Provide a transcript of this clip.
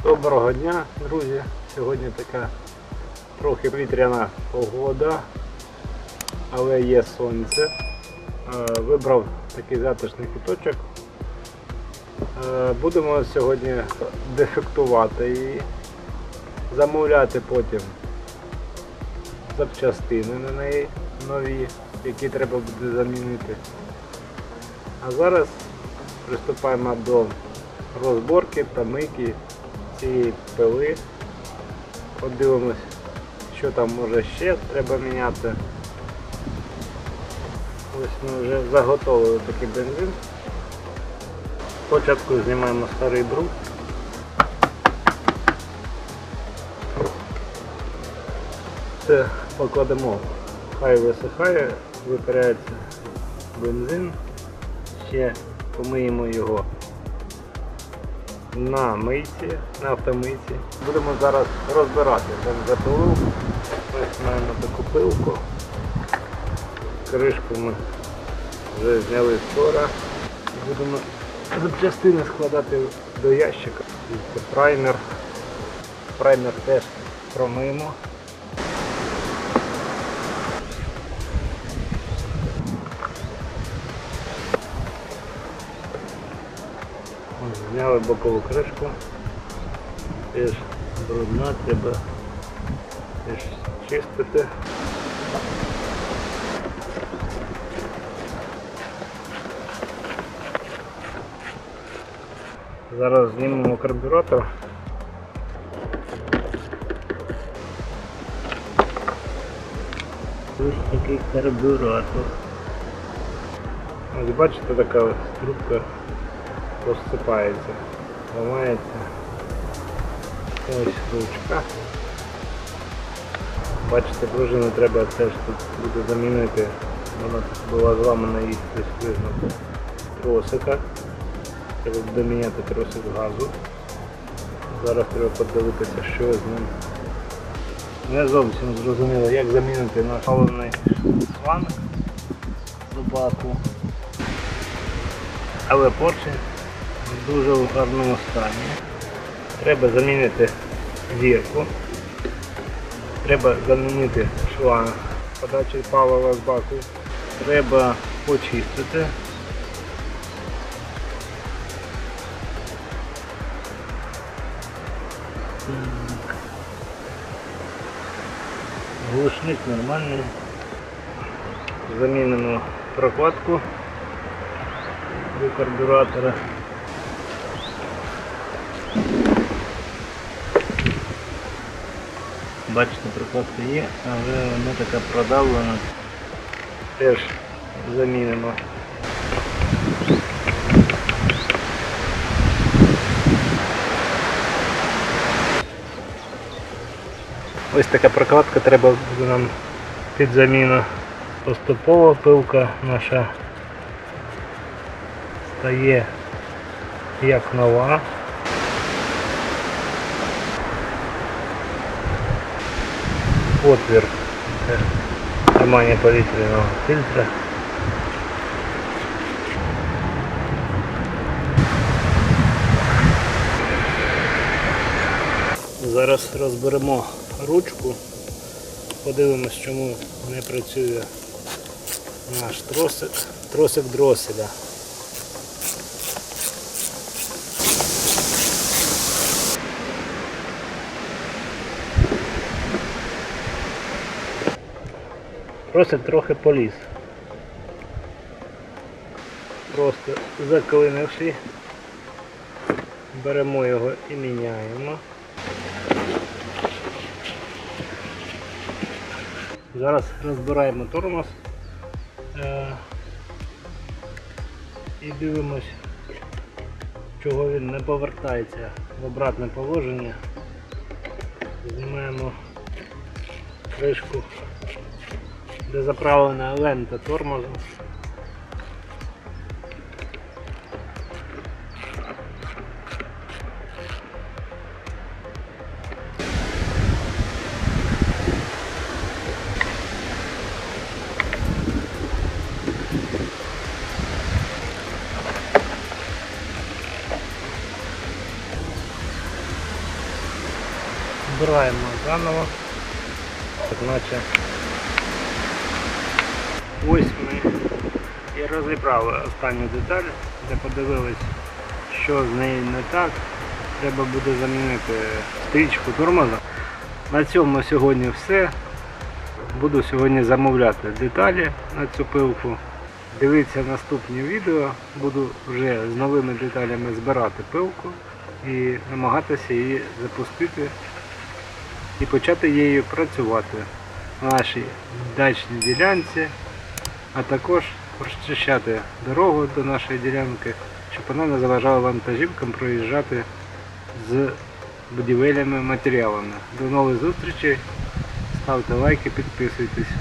Доброго дня, друзі. Сьогодні така трохи вітряна погода, але є сонце. Е, Вибрав такий затишний куточок. Е, Будемо сьогодні дефектувати і замовляти потім запчастини на неї нові, які треба буде замінити. А зараз приступаємо до розборки та мийки цієї пили. Подивимось, що там може ще треба міняти. Ось ми вже заготовили такий бензин. Спочатку знімаємо старий бруд. Це покладемо, хай висихає, випаряється бензин, ще помиємо його на мийці, на автомийці. Будемо зараз розбирати бензопилу. Ось маємо таку пилку. Кришку ми вже зняли вчора. Будемо запчастини складати до ящика. Це праймер. Праймер теж промиємо. Зняли бокову кришку. Теж брудна, треба теж чистити. Зараз знімемо карбюратор. Ось такий карбюратор. Ось бачите, така ось трубка розсипається, ламається. Ось ручка. Бачите, пружину треба теж тут буде замінити. Вона тут була зламана і десь видно тросика. Треба буде міняти тросик газу. Зараз треба подивитися, що з ним. Не зовсім зрозуміло, як замінити наш головний шланг до. Але поршень дуже в гарному стані. Треба замінити зірку. Треба замінити шланг подачі палива з баку. Треба почистити. Глушник нормальний. Замінимо прокладку до карбюратора. Бачите, прокладка є, але вона така продавлена. Теж замінимо. Ось така прокладка треба нам під заміну. Поступово пилка наша стає як нова. Отвір тримання повітряного фільтра. Зараз розберемо ручку, подивимось, чому не працює наш тросик, тросик дроселя. Тросик трохи поліз. Просто заклинивши, беремо його і міняємо. Зараз розбираємо тормоз е, і дивимось, чого він не повертається в обратне положення. Знімаємо кришку, де заправлена лента тормозу. Збираємо заново, так наче ось ми і розібрали останню деталь, де подивились, що з нею не так. Треба буде замінити стрічку тормоза. На цьому сьогодні все. Буду сьогодні замовляти деталі на цю пилку. Дивіться наступні відео. Буду вже з новими деталями збирати пилку і намагатися її запустити і почати її працювати на нашій дачній ділянці, а також розчищати дорогу до нашої ділянки, щоб вона не заважала вантажівкам проїжджати з будівельними матеріалами. До нових зустрічей, ставте лайки, підписуйтесь.